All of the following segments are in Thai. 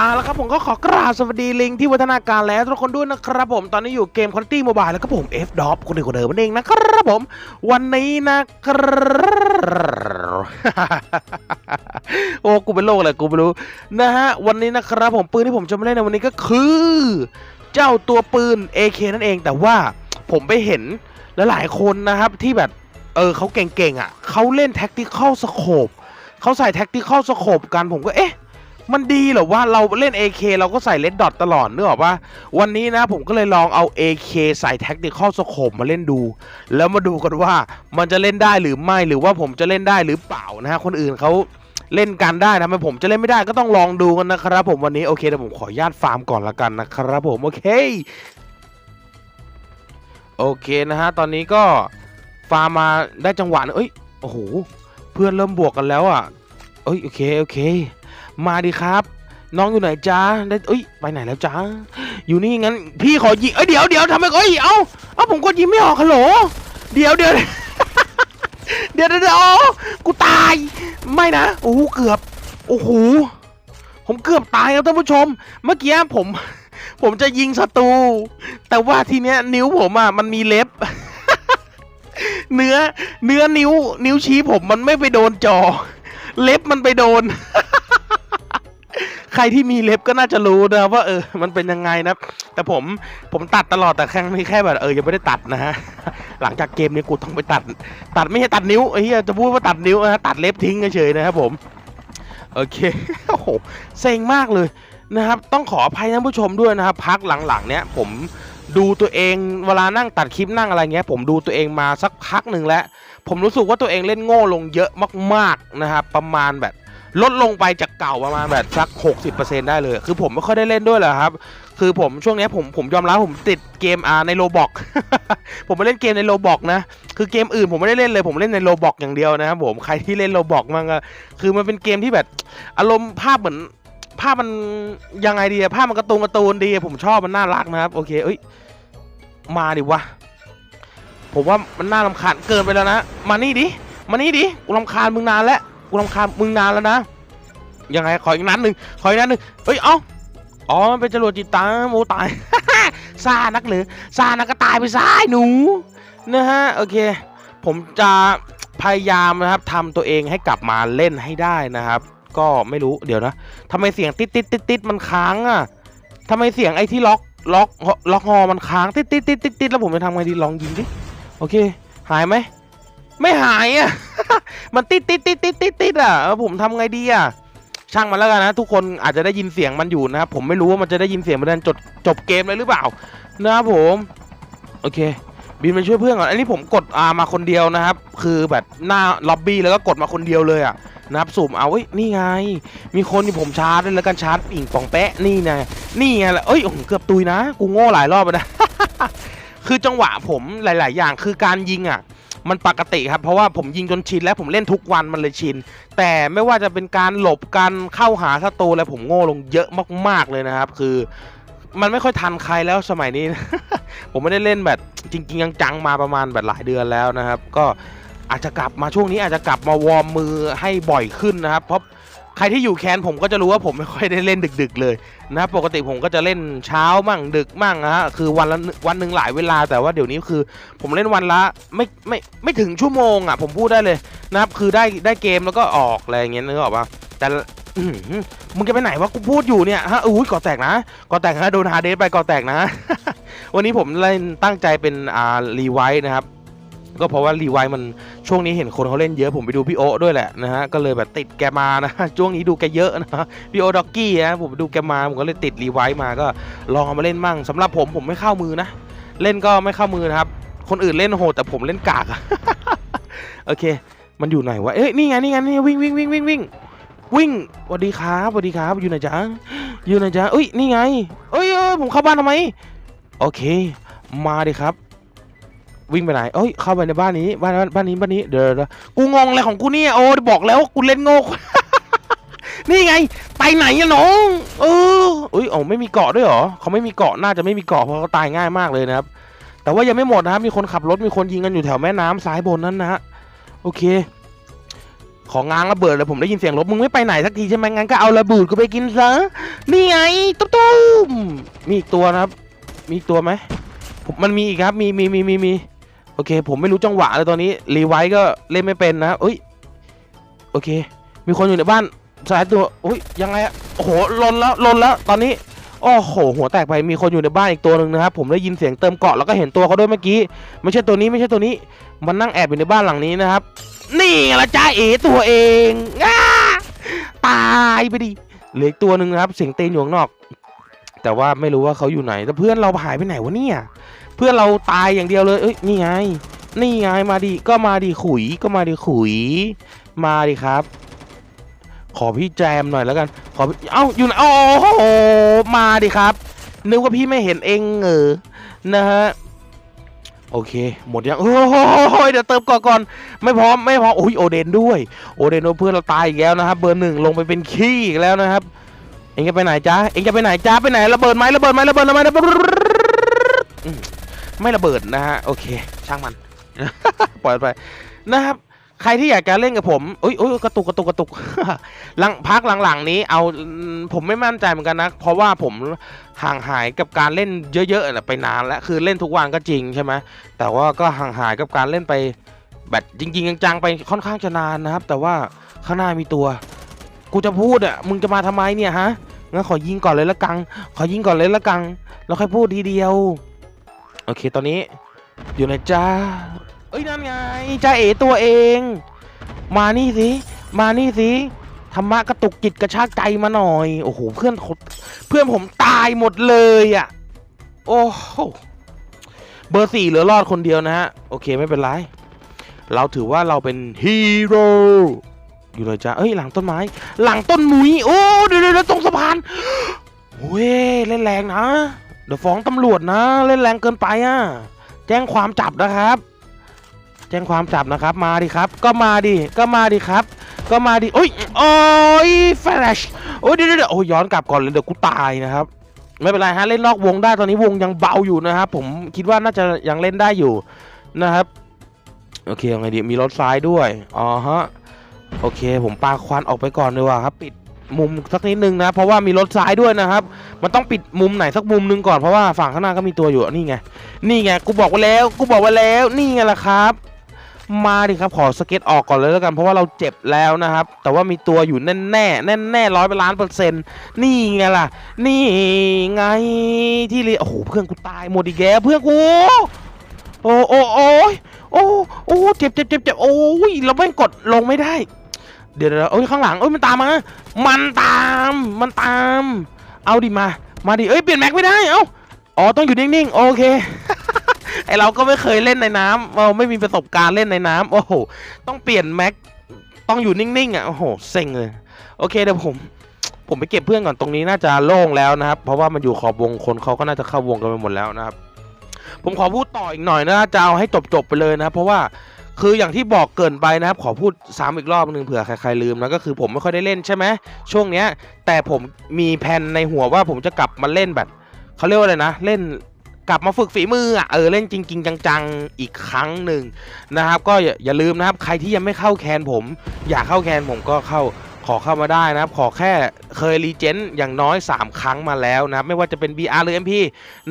อ่าแล้วครับผมก็ขอกราบสวัสดีลิงที่วัฒนาการแล้วทุกคนด้วยนะครับผมตอนนี้อยู่เกมคอนตี้โมบายแล้วก็ผม F d o p คนหนึ่งคนเดิมนั่นเองนะครับผม วันนี้นะครับโอ้กูเป็นโรคอะไรกูไม่รู้นะฮะวันนี้นะครับผมปืนที่ผมจะมาเล่นในวันนี้ก็คือ เจ้าตัวปืน AK นั่นเอง แต่ว่าผมไปเห็นหลายๆคนนะครับที่แบบเออเขาเก่งๆอะเขาเล่น Tactical Scope เขาใส่ Tactical Scope กันผมก็เอ๊ะ มันดีเหรอว่าเราเล่น AK เราก็ใส่เลดดอทตลอดนึกออกปะวันนี้นะผมก็เลยลองเอา AK ใส่ Tactical Scope มาเล่นดู แล้วมาดูกันว่ามันจะเล่นได้หรือไม่หรือว่าผมจะเล่นได้หรือเปล่านะฮะคนอื่นเขาเล่นกันได้นะทำไมผมจะเล่นไม่ได้ก็ต้องลองดูกันนะครับ ผมวันนี้โอเคเดี๋ยวผมขอญาตฟาร์มก่อนละกันนะครับผมโอเคโอเคนะฮะตอนนี้ก็ฟาร์มมาได้จังหวะเอ้ยโอ้โหเพื่อนเริ่มบวกกันแล้วอะเอ้ยโอเคโอเค มาดิครับ น้องอยู่ไหนจ้าได้เอ้ยไปไหนแล้วจ้าอยู่นี่งั้น พี่ขอยิงเอ้ยเดี๋ยวเดี๋ยวทำไมเอ้ยเอ้าเอ้าผมกดยิงไม่ออกฮัลโหลเดี๋ยวเดี๋ยวเดี๋ยวเดี๋ยวเดี๋ยวกูตาย ไม่นะโอ้โหเกือบโอ้โหผมเกือบตายครับท่านผู้ชม เมื่อกี้ผม ผมจะยิงศัตรูแต่ว่าทีเนี้ยนิ้วผมอะมันมีเล็บ เนื้อเนื้อนิ้ว นิ้วชี้ผมมันไม่ไปโดนจอ เล็บมันไปโดน ครที่มีเล็บก็น่าจะรู้นะว่าเออมันเป็นยังไงนะ แต่ผมผมตัดตลอดแต่ครั้งนี้แค่แบบเออยังไม่ได้ตัดนะฮะหลังจากเกมนี้กูต้องไปตัด ตัดไม่ใช่ตัดนิ้วไอ้เหี้ยจะพูดว่าตัดนิ้วนะตัดเล็บทิ้งเฉยๆนะครับผมโอเคโอ้โหเซ็งมากเลยนะครับต้องขออภัยท่านผู้ชมด้วยนะครับพักหลังๆ เนี้ยผมดูตัวเองเวลานั่งตัดคลิปนั่งอะไรเงี้ย ผมดูตัวเองมาสักพักหนึ่งแล้ว ผมรู้สึกว่าตัวเองเล่นโง่ลงเยอะมากๆนะครับประมาณแบบ ลดลงไปจากเก่าประมาณแบบสัก 60%ได้เลย คือผมไม่ค่อยได้เล่นด้วยแหละครับ คือผมช่วงนี้ผมผมยอมรับผมติดเกมอาในโลบอกผมไม่เล่นเกมในโลบอกนะ คือเกมอื่นผมไม่ได้เล่นเลย ผมเล่นในโลบอกอย่างเดียวนะครับผมใครที่เล่นโลบอกมั่งก็คือมันเป็นเกมที่แบบอารมณ์ภาพเหมือนภาพมันยังไงดีภาพมันการะตูนการ์ตูนดีผมชอบมันน่ารักนะครับ โอเคเอ้ยมาดิวะผมว่ามันน่ารำคาญเกินไปแล้วนะ มานี่ดิ มานี่ดิกูรำคาญมึงนานแล้ว กูรำคาญมึงนานแล้วนะ ยังไงขออีกนัดหนึ่งขออีกนัดหนึ่งเฮ้ยเอ้าอ๋อมันเป็นจรวดจิตตาโมตาย ซานักหรือซานักก็ตายไปซะไอ้หนูนะฮะโอเค ผมจะพยายามนะครับทำตัวเองให้กลับมาเล่นให้ได้นะครับ ก็ไม่รู้เดี๋ยวนะทำไมเสียงติดติดติดติดมันค้างอะทำไมเสียงไอ้ที่ล็อกล็อกล็อกฮอมันค้างติดติดติดติดติดแล้วผมจะทำไงดีลองยิงดิโอเค หายไหมไม่หายอะ มันติดติดติดติดติดติดอะผมทำไงดีอะช่างมันแล้วกันนะทุกคนอาจจะได้ยินเสียงมันอยู่นะครับผมไม่รู้ว่ามันจะได้ยินเสียงมันจนจบจบเกมเลยหรือเปล่านะครับผมโอเค บินมาช่วยเพื่อนก่อนอันนี้ผมกดอามาคนเดียวนะครับ คือแบบหน้าล็อบบี้แล้วก็กดมาคนเดียวเลยอะนะครับสุ่มเอาเอ้ยนี่ไง มีคนที่ผมชาร์จแล้วกันชาร์จปิ่งปองแปะนี่ไงนี่ไงล่ะเอ้ยเกือบตุยนะ กูโง่หลายรอบนะคือจังหวะผมหลาย ๆ อย่างคือการยิงอะ มันปกติครับ เพราะว่าผมยิงจนชินแล้วผมเล่นทุกวันมันเลยชิน แต่ไม่ว่าจะเป็นการหลบการเข้าหาศัตรูอะไรผมโง่ลงเยอะมากๆเลยนะครับ คือมันไม่ค่อยทันใครแล้วสมัยนี้ ผมไม่ได้เล่นแบบจริง ๆ จังๆมาประมาณแบบหลายเดือนแล้วนะครับ ก็อาจจะกลับมาช่วงนี้อาจจะกลับมาวอร์มมือให้บ่อยขึ้นนะครับ เพราะ ใครที่อยู่แคนผมก็จะรู้ว่าผมไม่ค่อยได้เล่นดึก ๆ เลยนะครับปกติผมก็จะเล่นเช้ามั่งดึกมั่งนะฮะคือวันละวันหนึ่งหลายเวลาแต่ว่าเดี๋ยวนี้คือ ผมเล่นวันละไม่ไม่ไม่ถึงชั่วโมงอะ ผมพูดได้เลยนะครับคือได้ได้เกมแล้วก็ออกอะไรอย่างเงี้ยนึกออกปะแต่ละอื้อมึงจะไปไหนวะกูพูดอยู่เนี่ยฮะอุ้ยก่อแตกนะก่อแตกนะโดนฮาเดสไปก่อแตกนะ วันนี้ผมเล่นตั้งใจเป็นอ่ารีไวท์นะครับก็เพราะว่ารีไวท์มัน ช่วงนี้เห็นคนเขาเล่นเยอะผมไปดูพี่โอด้วยแหละนะฮะก็เลยแบบติดแกมานะช่วงนี้ดูแกเยอะนะพี่โอด็อกกี้นะผมไปดูแกมาผมก็เลยติดรีไวท์มาก็ลองเอามาเล่นมั่งสำหรับผมผมไม่เข้ามือนะ เล่นก็ไม่เข้ามือนะครับ คนอื่นเล่นโหดแต่ผมเล่นกากอะโอเค มันอยู่ไหนวะเอ้ยนี่ไงนี่ไงนี่วิ่งวิ่งวิ่งวิ่งวิ่งวิ่งสวัสดีครับสวัสดีครับอยู่ไหนจ๊ะอยู่ไหนจ๊ะเอ้ยนี่ไงเอ้ยเอ้ยผมเข้าบ้านทำไมโอเค มาดิครับ วิ่งไปไหนเอ้ยเข้าไปในบ้านนี้บ้านบ้านบ้านนี้บ้านนี้เดี๋ยวเดี๋ยวกูงงอะไรของกูเนี่ยโอ้บอกแล้วกูเล่นโง่ นี่ไง ไปไหนอะน้องเออเอ้ยโอ้ไม่มีเกาะด้วยเหรอเขาไม่มีเกาะน่าจะไม่มีเกาะเพราะเขาตายง่ายมากเลยนะครับ แต่ว่ายังไม่หมดนะครับมีคนขับรถมีคนยิงกันอยู่แถวแม่น้ำซ้ายบนนั้นนะฮะโอเค ของง้างระเบิดเลยผมได้ยินเสียงรถมึงไม่ไปไหนสักทีใช่ไหมงั้นก็เอาระเบิดกูไปกินซะนี่ไงตุ้มตุ้มมีอีกตัวนะครับ มีอีกตัวไหมผมมันมีอีกครับ มีมีมีมีมี โอเค ผมไม่รู้จังหวะเลยตอนนี้รีไวท์ก็เล่นไม่เป็นนะเอ้ยโอเค มีคนอยู่ในบ้านสายตัวอุ้ยยังไงอะโอ้โหลนแล้วลนแล้วตอนนี้โอ้โห หัวแตกไปมีคนอยู่ในบ้านอีกตัวหนึ่งนะครับผมได้ยินเสียงเติมเกาะแล้วก็เห็นตัวเขาด้วยเมื่อกี้ ไม่ใช่ตัวนี้ไม่ใช่ตัวนี้ มันนั่งแอบอยู่ในบ้านหลังนี้นะครับ นี่ละจ้าเอ๋ตัวเองอ้าตายไปดิเหลืออีกตัวหนึ่งนะครับเสียงเตนอยู่ข้างนอก แต่ว่าไม่รู้ว่าเขาอยู่ไหนแต่เพื่อนเราหายไปไหนวะเนี่ยเพื่อนเราตายอย่างเดียวเลยเอ้ยนี่ไง นี่ไงมาดิก็มาดิขุยก็มาดิขุย มาดิครับ ขอพี่แจมหน่อยแล้วกัน ขอเอ้าอยู่ไหนโอ้โหมาดิครับ นึกว่าพี่ไม่เห็นเองเออนะฮะโอเค หมดยังโอ้โหเดี๋ยวเติมก่อนก่อน ไม่พร้อม ไม่พร้อมโอ้ยโอเดนด้วย โอเดนโดนเพื่อนเราตายอีกแล้วนะครับ เบอร์หนึ่งลงไปเป็นขี้อีกแล้วนะครับ อ็งจะไปไหนจ้าเอ็งจะไปไหนจ้าไปไหนระเบิดไหมระเบิดไหมระเบิดไหมระเบิดไม่ระเบิดนะฮะโอเค ช่างมัน ปล่อยไปนะครับใครที่อยากจะเล่นกับผมอุ้ยอุ้ยกระตุกกระตุกกระตุกหลังพักหลังๆ นี้เอาผมไม่มั่นใจเหมือนกันนะ เพราะว่าผมห่างหายกับการเล่นเยอะๆนะไปนานแล้วคือเล่นทุกวันก็จริงใช่ไหมแต่ว่าก็ห่างหายกับการเล่นไปแบบจริงๆจังๆไปค่อนข้างจะนานนะครับ แต่ว่าข้างหน้ามีตัว กูจะพูดอะมึงจะมาทำไมเนี่ยฮะงั้นขอยิงก่อนเลยละกัง ขอยิงก่อนเลยละกัง แล้วค่อยพูดทีเดียว โอเคตอนนี้อยู่ไหนจ้าเอ้ยนั่นไงจ้าเอ๋ตัวเอง มานี่สิ มานี่สิธรรมะกระตุกจิตกระชากใจมาหน่อย โอ้โหเพื่อนผมเพื่อนผมตายหมดเลยอะ โอ้โหเบอร์สี่เหลือรอดคนเดียวนะฮะ โอเคไม่เป็นไร เราถือว่าเราเป็นฮีโร่ อยู่เลยจ้าเอ้ยหลังต้นไม้ หลังต้นมุ้ยโอ้เดี๋ยวเดี๋ยวตรงสะพานเว้ยเล่นแรงนะเดี๋ยวฟ้องตำรวจนะ เล่นแรงเกินไปอะแจ้งความจับนะครับ แจ้งความจับนะครับ มาดิครับ ก็มาดิก็มาดิครับ ก็มาดิโอ้ยโอ้ยแฟลชโอ้ยเดี๋ยวเดี๋ยวโอ้ยย้อนกลับก่อนเลยเดี๋ยวกูตายนะครับไม่เป็นไรฮะเล่นนอกวงได้ตอนนี้วงยังเบาอยู่นะครับผมคิดว่าน่าจะยังเล่นได้อยู่นะครับ โอเคยังไงดีมีรถซ้ายด้วยอ๋อฮะ โอเค ผมปาควันออกไปก่อนดีกว่าครับ ปิดมุมสักนิดนึงนะเพราะว่ามีรถซ้ายด้วยนะครับ มันต้องปิดมุมไหนสักมุมนึงก่อนเพราะว่าฝั่งข้างหน้าก็มีตัวอยู่นี่ไงนี่ไงกูบอกไว้แล้ว กูบอกไว้แล้ว นี่ไงล่ะครับ มาดิครับขอสเก็ตออกก่อนเลยแล้วกัน เพราะว่าเราเจ็บแล้วนะครับ แต่ว่ามีตัวอยู่แน่แน่แน่แน่ร้อยเป็นล้านเปอร์เซ็นต์นี่ไงล่ะ นี่ไงที่เรียโอ้โหเพื่อนกูตายหมดอีกแล้วเพื่อนกูโอ้โอ้โอ้โอ้โอ้เจ็บเจ็บเจ็บเจ็บโอ้ยเราไม่กดลงไม่ได้ เดี๋ยวเดี๋ยวโอ้ยข้างหลังเอ้ยมันตามมา มันตาม มันตาม เอาดิมา มาดิเอ้ยเปลี่ยนแม็กไม่ได้ เอ้า อ๋อต้องอยู่นิ่งๆ โอเค ไอเราก็ไม่เคยเล่นในน้ำเราไม่มีประสบการณ์เล่นในน้ำโอ้โห ต้องเปลี่ยนแม็ก ต้องอยู่นิ่งๆอะ โอ้โห เซ็งเลย โอเคเดี๋ยวผมผมไปเก็บเพื่อนก่อนตรงนี้น่าจะโล่งแล้วนะครับ เพราะว่ามันอยู่ขอบวงคนเขาก็น่าจะเข้าวงกันไปหมดแล้วนะครับ ผมขอพูดต่ออีกหน่อยนะจะเอาให้จบๆไปเลยนะเพราะว่า คืออย่างที่บอกเกินไปนะครับ ขอพูดซ้ำอีกรอบหนึ่งเผื่อใครๆลืมนะก็คือผมไม่ค่อยได้เล่นใช่ไหมช่วงเนี้ย แต่ผมมีแผนในหัวว่าผมจะกลับมาเล่นแบบเขาเรียกว่าอะไรนะ เล่นกลับมาฝึกฝีมืออะเออเล่นจริง ๆ จังๆอีกครั้งหนึ่งนะครับ ก็อย่าอย่าลืมนะครับ ใครที่ยังไม่เข้าแคนผม อยากเข้าแคนผมก็เข้าขอเข้ามาได้นะครับ ขอแค่เคยรีเจนอย่างน้อย 3 ครั้งมาแล้วนะครับไม่ว่าจะเป็น BR หรือ MP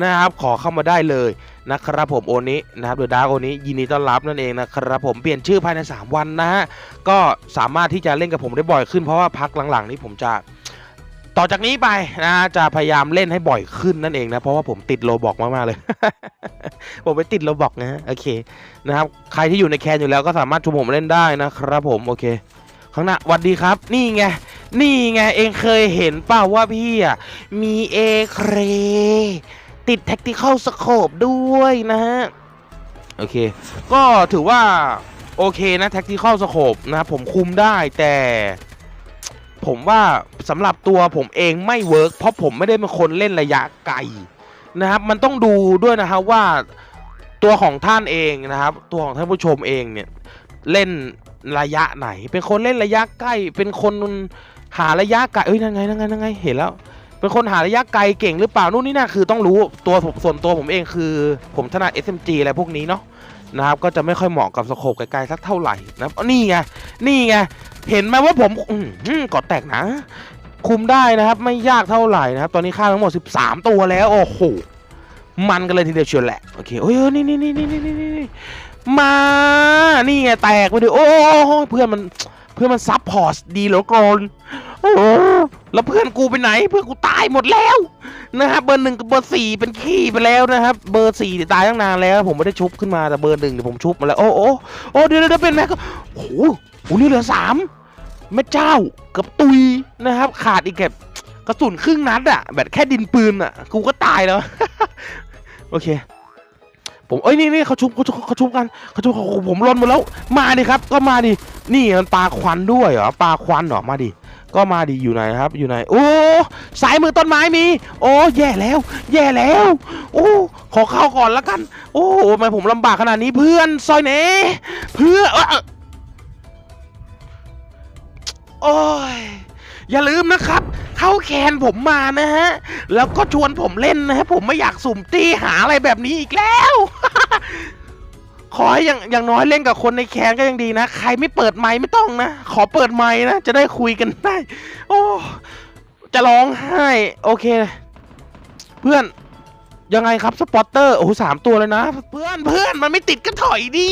นะครับ ขอเข้ามาได้เลย นะครับผมโอนี้นะครับเดอะดาร์กโอนี้ยินดีต้อนรับนั่นเองนะครับผมเปลี่ยนชื่อภายใน 3 วันนะฮะก็สามารถที่จะเล่นกับผมได้บ่อยขึ้นเพราะว่าพักหลังๆนี้ผมจะต่อจากนี้ไปนะจะพยายามเล่นให้บ่อยขึ้นนั่นเองนะเพราะว่าผมติดโลบอกมากๆเลย ผมไปติดโลบอกนะโอเคนะครับใครที่อยู่ในแคนอยู่แล้วก็สามารถชมผมเล่นได้นะครับผมโอเค ข้างหน้าวัดดีครับ นี่ไงนี่ไงเองเคยเห็นเปล่าว่าพี่อะมีเอเคร ติดแท็กติค a ลสโคปด้วยนะฮะ โอเค ก็ถือว่า โอเคนะแท็กติค a ลสโคปนะผมคุมได้แต่ผมว่าสำหรับตัวผมเองไม่เวิร์กเพราะผมไม่ได้เป็นคนเล่นระยะไกลนะครับ มันต้องดูด้วยนะครับว่าตัวของท่านเองนะครับ ตัวของท่านผู้ชมเองเนี่ยเล่นระยะไหน เป็นคนเล่นระยะใกล้ เป็นคนหาระยะไกลเอ้ยนั่นไงนั่นไงนั่นไงเห็นแล้ว เป็นคนหาระยะไกลเก่งหรือเปล่านู่นนี่น่ะคือต้องรู้ตัวผมส่วนตัวผมเองคือ ผมถนัด SMG อะไรพวกนี้เนาะนะครับก็จะไม่ค่อยเหมาะกับสโคปไกลๆสักเท่าไหร่นะครับนี่ไงนี่ไงเห็นไหมว่าผมอื้อหือกดแตกนะ คุมได้นะครับ ไม่ยากเท่าไหร่นะครับ ตอนนี้ฆ่าทั้งหมด 13 ตัวแล้ว โอ้โหมันกันเลยทีเดียวเชียวแหละโอเคโอ้ยนี่นี่นี่นี่นี่นี่มานี่ไงแตกไปดิโอ้เพื่อนมันเพื่อนมันซับพอร์ตดีเหลือเกินโอ้ แล้วเพื่อนกูไปไหน เพื่อนกูตายหมดแล้วนะครับเบอร์หนึ่งกับเบอร์สี่เป็นขี้ไปแล้วนะครับ เบอร์สี่เนี่ยตายตั้งนานแล้ว ผมไม่ได้ชุบขึ้นมาแต่เบอร์หนึ่งเนี่ยวผมชุบมาแล้วโอ้โอ้โอ้เดี๋ยวเดี๋ยวเป็นแม็กโอ้โหโอ้นี่เหลือสามแม่เจ้าเกับตุยนะครับ ขาดอีกแค่กระสุนครึ่งนัดอะแบบแค่ดินปืนอะกูก็ตายแล้วโอเค ผมเอ้ยนี่นี่เขาชุบเขาชุบเขาชุบกันเขาชุบเขาผมลนหมดแล้ว มาดิครับ ก็มาดินี่มันปลาควันด้วยเหรอปลาควันเหรอมาดิ ก็มาดิอยู่ไหนครับอยู่ไหนโอ้สายมือต้นไม้มี โอ้แย่แล้ว แย่แล้ว โอ้ขอเข้าก่อนแล้วกัน โอ้ทำไมผมลำบากขนาดนี้เพื่อนซอยเนเพื่อเอ้อโอ้ยอย่าลืมนะครับ เข้าแคนผมมานะฮะ แล้วก็ชวนผมเล่นนะฮะผมไม่อยากสุ่มตีหาอะไรแบบนี้อีกแล้ว ขอให้อย่างอย่างน้อยเล่นกับคนในแคนก็ยังดีนะ ใครไม่เปิดไมค์ไม่ต้องนะ ขอเปิดไมค์นะ จะได้คุยกันได้ โอ้ จะร้องไห้ โอเค เพื่อนยังไงครับสปอตเตอร์ โอ้สามตัวเลยนะ เพื่อนเพื่อนมันไม่ติดก็ถอยดี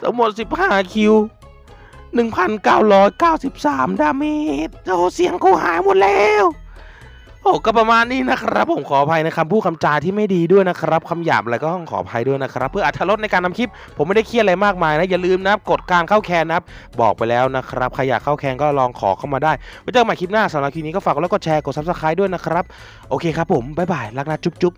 ทั้งหมดสิบห้าคิว 1,993 ดาเมจโอ้เสียงกูหายหมดแล้ว โอ้ก็ประมาณนี้นะครับ ผมขออภัยในคำพูดคำจาที่ไม่ดีด้วยนะครับคำหยาบอะไรก็ต้องขออภัยด้วยนะครับ เพื่ออัธรสในการทำคลิป ผมไม่ได้เครียดอะไรมากมายนะ อย่าลืมนะครับกดการเข้าแคนนะครับ บอกไปแล้วนะครับใครอยากเข้าแคนก็ลองขอเข้ามาได้ไว้เจอกันใหม่คลิปหน้าสำหรับคลิปนี้ก็ฝากกดไลค์กดแชร์กด subscribe ด้วยนะครับ โอเคครับผมบ๊ายบายรักนะจุ๊บจุ๊บ